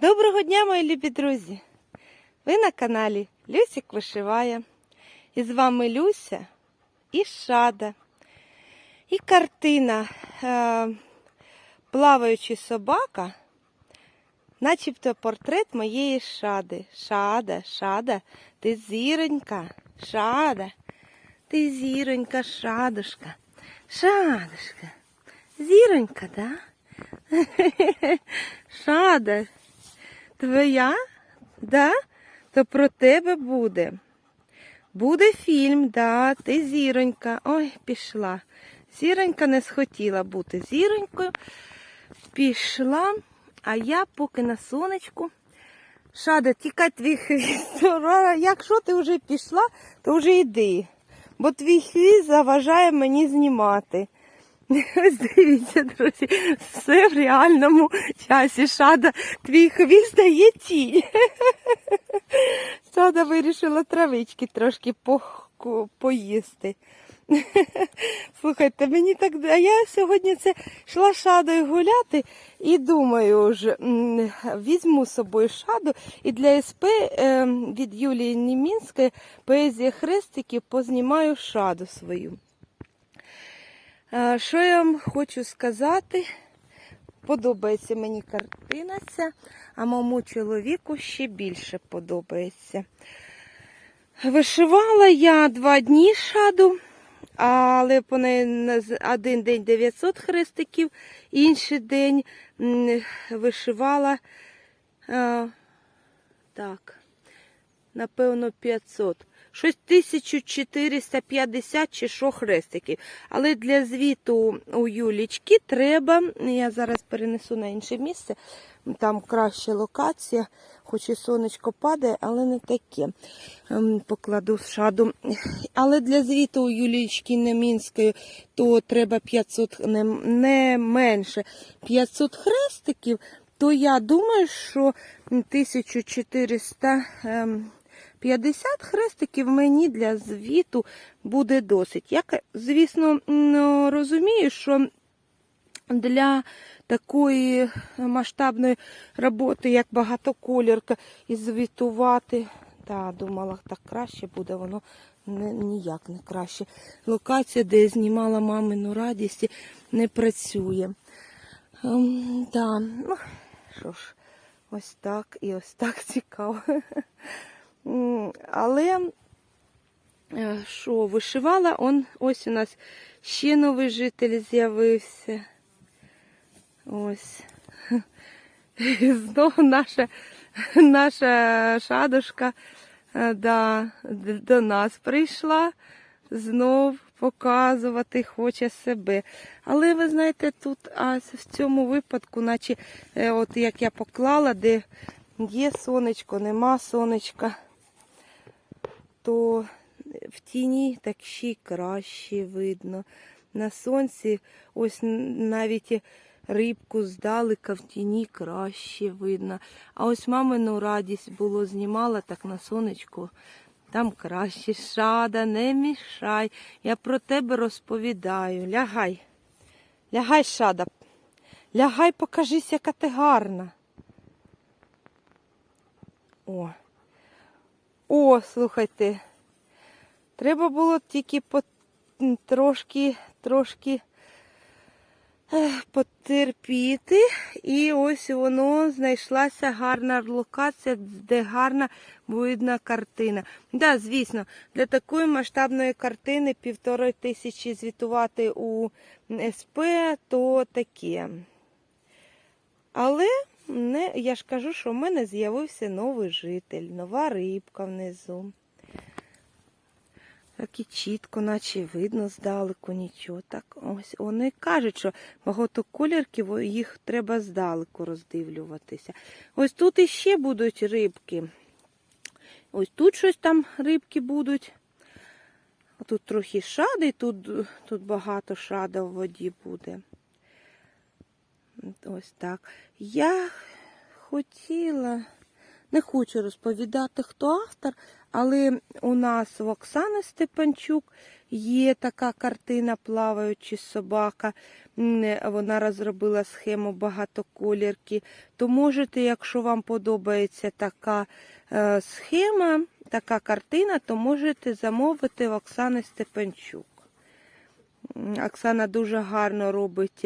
Доброго дня, мої любі друзі! Ви на каналі Люсік Вишиває. І з вами Люся і Шада. І картина е, Плаваючий собака, начебто портрет моєї шади. Шада, шада, ти зіронька, шада, ти зіронька, шадушка, шадушка, зіронька, да? Шада, твоя? Да? То про тебе буде. Буде фільм, да, ти зіронька. Ой, пішла. Зіронька не схотіла бути зіронькою. Пішла, а я поки на сонечку. Шада, тікай твій хвіст. Якщо ти вже пішла, то вже йди. Бо твій хвіст заважає мені знімати. Ось дивіться, друзі, все в реальному часі. Шада, твій хвіст дає тінь. Шада вирішила травички трошки по, поїсти. Слухайте, мені так. А я сьогодні це йшла шадою гуляти і думаю, ж, візьму з собою шаду і для СП е, від Юлії Німінської поезія хрестиків познімаю шаду свою. Що я вам хочу сказати? Подобається мені картина ця, а моєму чоловіку ще більше подобається. Вишивала я два дні шаду, але один день 900 хрестиків, інший день вишивала так, напевно, 500. Щось 1450 чи що хрестиків. Але для звіту у Юлічки треба, я зараз перенесу на інше місце, там краща локація, хоч і сонечко падає, але не таке. Ем, Покладу шаду. Але для звіту у Юлічки Немінської то треба 500, не, не менше 500 хрестиків, то я думаю, що 1400 ем, 50 хрестиків мені для звіту буде досить. Я, звісно, розумію, що для такої масштабної роботи, як багатоколірка, і звітувати, та, думала, так краще буде, воно не, ніяк не краще. Локація, де я знімала мамину радість, не працює. Ем, да, ну, що ж, ось так і ось так цікаво. Але е, що, вишивала, он, ось у нас ще новий житель з'явився. Ось. Знову наша, наша шадушка е, да, до нас прийшла знов показувати хоче себе. Але ви знаєте, тут а в цьому випадку, наче е, от як я поклала, де є сонечко, нема сонечка, то в тіні так ще краще видно. На сонці ось навіть рибку здалека в тіні краще видно. А ось мамину радість було знімала так на сонечку. Там краще шада, не мішай. Я про тебе розповідаю. Лягай. Лягай, шада. Лягай, покажись, яка ти гарна. О. О, слухайте. Треба було тільки трошки, трошки потерпіти. І ось воно знайшлася гарна локація, де гарна видна картина. Да, звісно, для такої масштабної картини півтори тисячі звітувати у СП, то таке. Але не, я ж кажу, що в мене з'явився новий житель, нова рибка внизу. Так і чітко, наче видно здалеку нічого. Так ось вони кажуть, що багатоколірків о, їх треба здалеку роздивлюватися. Ось тут іще будуть рибки. Ось тут щось там рибки будуть. Тут трохи шади, тут, тут багато шада в воді буде. Ось так. Я хотіла Не хочу розповідати, хто автор, але у нас в Оксани Степанчук є така картина Плаваючи собака. Вона розробила схему багатоколірки. То можете, якщо вам подобається така е, схема, така картина, то можете замовити в Оксани Степанчук. Оксана дуже гарно робить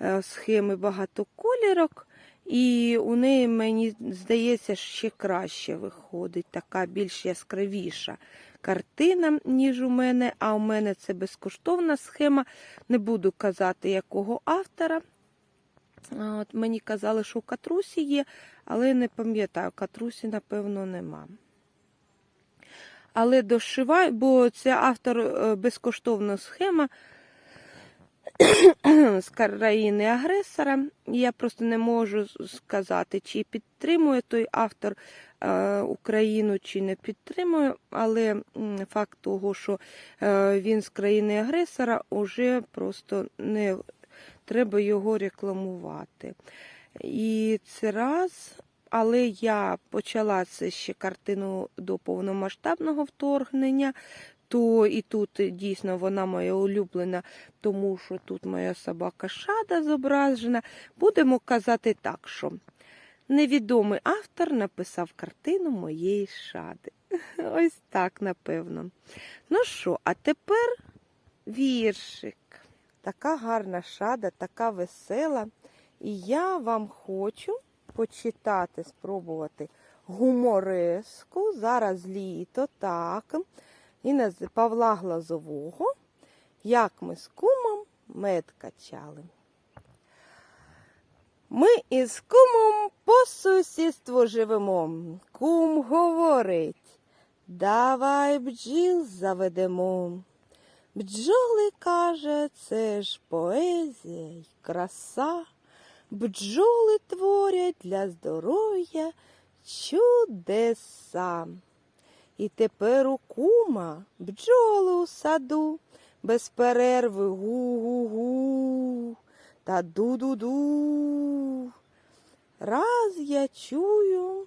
е, схеми багатоколірок. І у неї, мені здається, ще краще виходить, така більш яскравіша картина, ніж у мене. А у мене це безкоштовна схема. Не буду казати, якого автора. От мені казали, що у Катрусі є, але не пам'ятаю, Катрусі, напевно, нема. Але дошиваю, бо це автор е, безкоштовна схема з країни агресора. Я просто не можу сказати, чи підтримує той автор е, Україну, чи не підтримує, але факт того, що е, він з країни агресора, уже просто не треба його рекламувати. І це раз. Але я почала це ще картину до повномасштабного вторгнення, то і тут дійсно вона моя улюблена, тому що тут моя собака Шада зображена. Будемо казати так, що невідомий автор написав картину моєї шади. Ось так, напевно. Ну що, а тепер віршик. Така гарна шада, така весела. І я вам хочу почитати, спробувати гумореску. Зараз літо, так. І Павла Глазового, як ми з кумом мед качали. Ми із кумом по сусідству живемо. Кум говорить, давай бджіл заведемо. Бджоли каже, це ж поезія й краса. Бджоли творять для здоров'я чудеса. І тепер у кума бджоли у саду, без перерви гу-гу-гу та ду-ду-ду. Раз я чую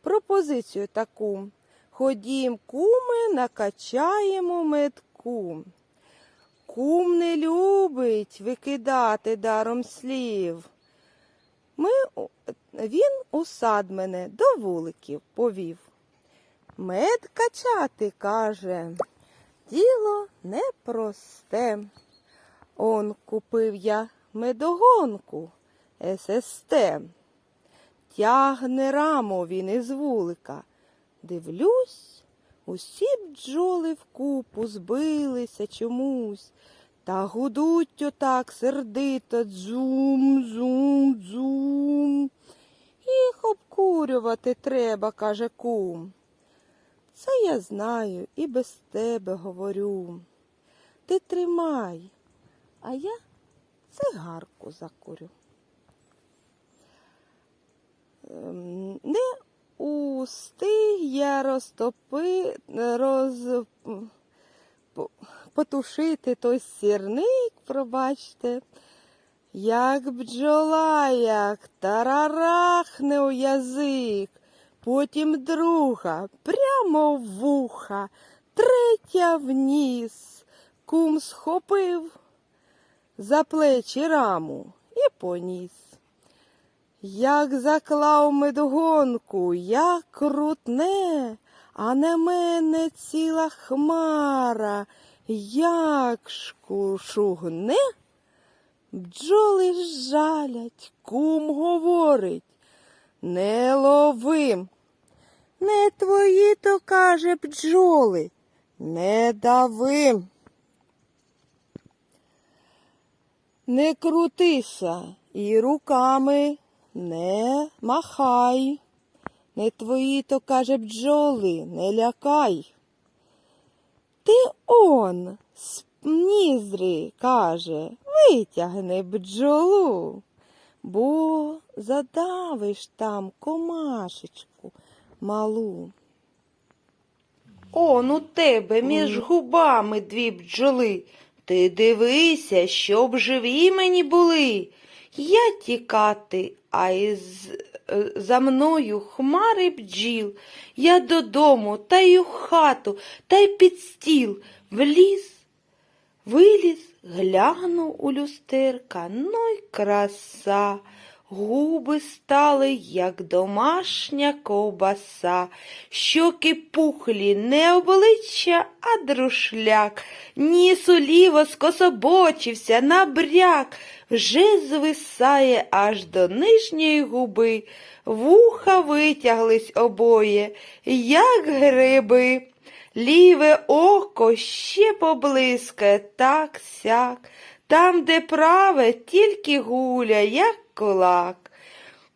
пропозицію таку. Ходім, куми, накачаємо медку. Кум не любить викидати даром слів. Ми, він у сад мене до вуликів повів. Мед качати, каже, діло непросте. Он купив я медогонку ССТ. Тягне раму він із вулика. Дивлюсь, усі бджоли вкупу збилися чомусь. Та гудуть отак сердито дзум, дзум, дзум. Їх обкурювати треба, каже кум. Це я знаю і без тебе говорю. Ти тримай, а я цигарку закурю. Ем, Не устиг я розтопи, роз, потушити той сірник, пробачте, як бджола, як тарарахне у язик, потім друга прямо в вуха, третя вниз. Кум схопив за плечі раму і поніс. Як заклав медогонку, як крутне, а на мене ціла хмара, як шку- шугне. Бджоли жалять, кум говорить, не ловим. Не твої, то каже бджоли, не давим. Не крутися і руками не махай. Не твої, то каже бджоли, не лякай. Ти он з нізри, каже, витягни бджолу, бо задавиш там комашечку малу. Он у тебе між губами дві бджоли. Ти дивися, щоб живі мені були. Я тікати, а із е, за мною хмари бджіл. Я додому, та й у хату, та й під стіл вліз, виліз, глянув у люстерка, ну й краса. Губи стали, як домашня ковбаса, щоки пухлі, не обличчя, а друшляк, ніс уліво скособочився, набряк, вже звисає аж до нижньої губи, вуха витяглись обоє, як гриби. Ліве око ще поблискає так сяк, там, де праве, тільки гуля, як кулак.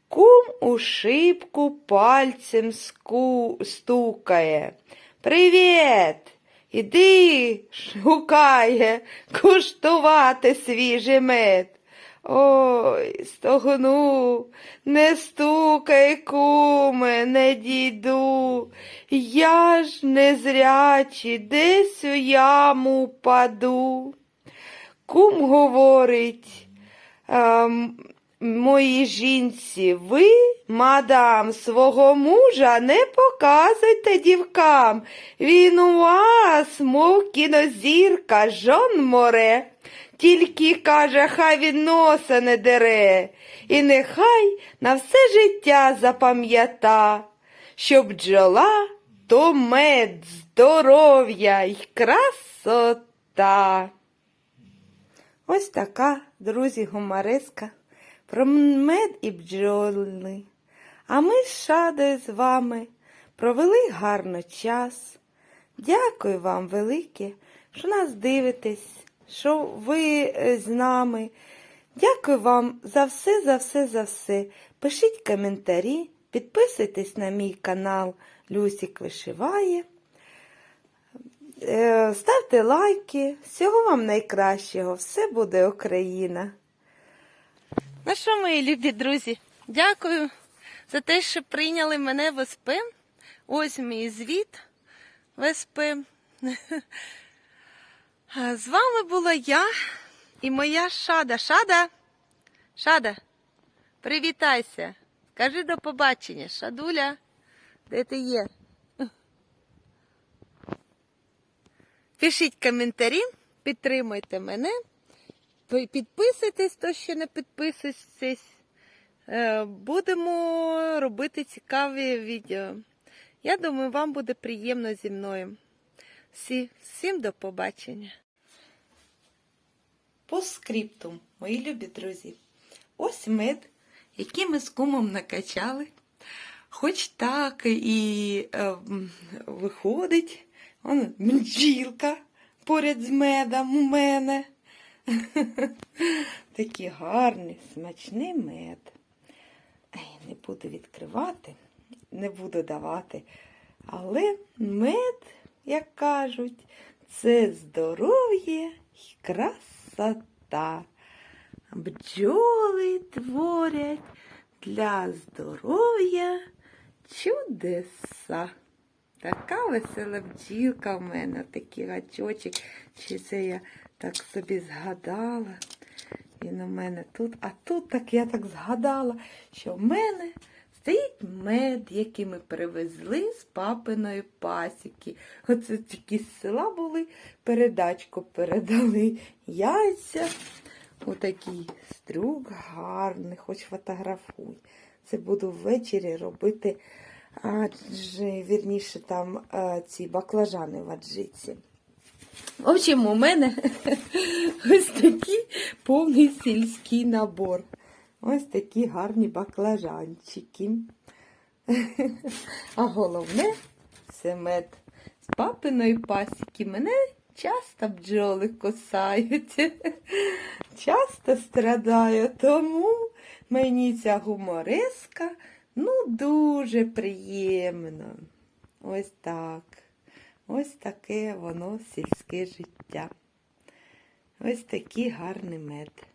Кум у шибку пальцем ску... стукає. Привіт! Іди, шукає, куштувати свіжий мед. Ой, стогну, не стукай, куме, не дійду. Я ж незрячий, десь у яму впаду. Кум говорить, ем, моїй жінці, ви, мадам, свого мужа не показуйте дівкам. Він у вас, мов кінозірка, жон море. Тільки каже, хай він носа не дере, і нехай на все життя запам'ята, що бджола то мед, здоров'я й красота. Ось така, друзі, гумореска про мед і бджоли. А ми з Шадою з вами провели гарно час. Дякую вам велике, що нас дивитесь, що ви е, з нами. Дякую вам за все, за все, за все. Пишіть коментарі, підписуйтесь на мій канал Люсік Вишиває. Е, Ставте лайки. Всього вам найкращого. Все буде Україна. Ну що, мої любі друзі, дякую за те, що прийняли мене в СП. Ось мій звіт в СП. З вами була я і моя шада. Шада, шада, привітайся. Скажи до побачення, шадуля, де ти є? Пишіть коментарі, підтримуйте мене. Підписуйтесь, хто ще не підписуєтесь. Е, Будемо робити цікаві відео. Я думаю, вам буде приємно зі мною. Всі, всім до побачення. По скриптум, мої любі друзі. Ось мед, який ми з кумом накачали. Хоч так і е, виходить, он бджілка поряд з медом у мене. Такий гарний, смачний мед. Не буду відкривати, не буду давати. Але мед, як кажуть, це здоров'я і красота. Бджоли творять для здоров'я чудеса. Така весела бджілка в мене, такий гачочок. Чи це я так собі згадала. Він у мене тут, а тут так я так згадала, що в мене стоїть мед, який ми привезли з папиної пасіки. Оце такі з села були, передачку передали яйця. Отакий стрюк гарний, хоч фотографуй. Це буду ввечері робити, адже, вірніше, там ці баклажани в аджиці. В общем, у мене ось такий повний сільський набор. Ось такі гарні баклажанчики. А головне це мед з папиної пасіки. Мене часто бджоли косають. Часто страдаю, тому мені ця гумореска ну дуже приємно. Ось так. Ось таке воно сільське життя. Ось такий гарний мед.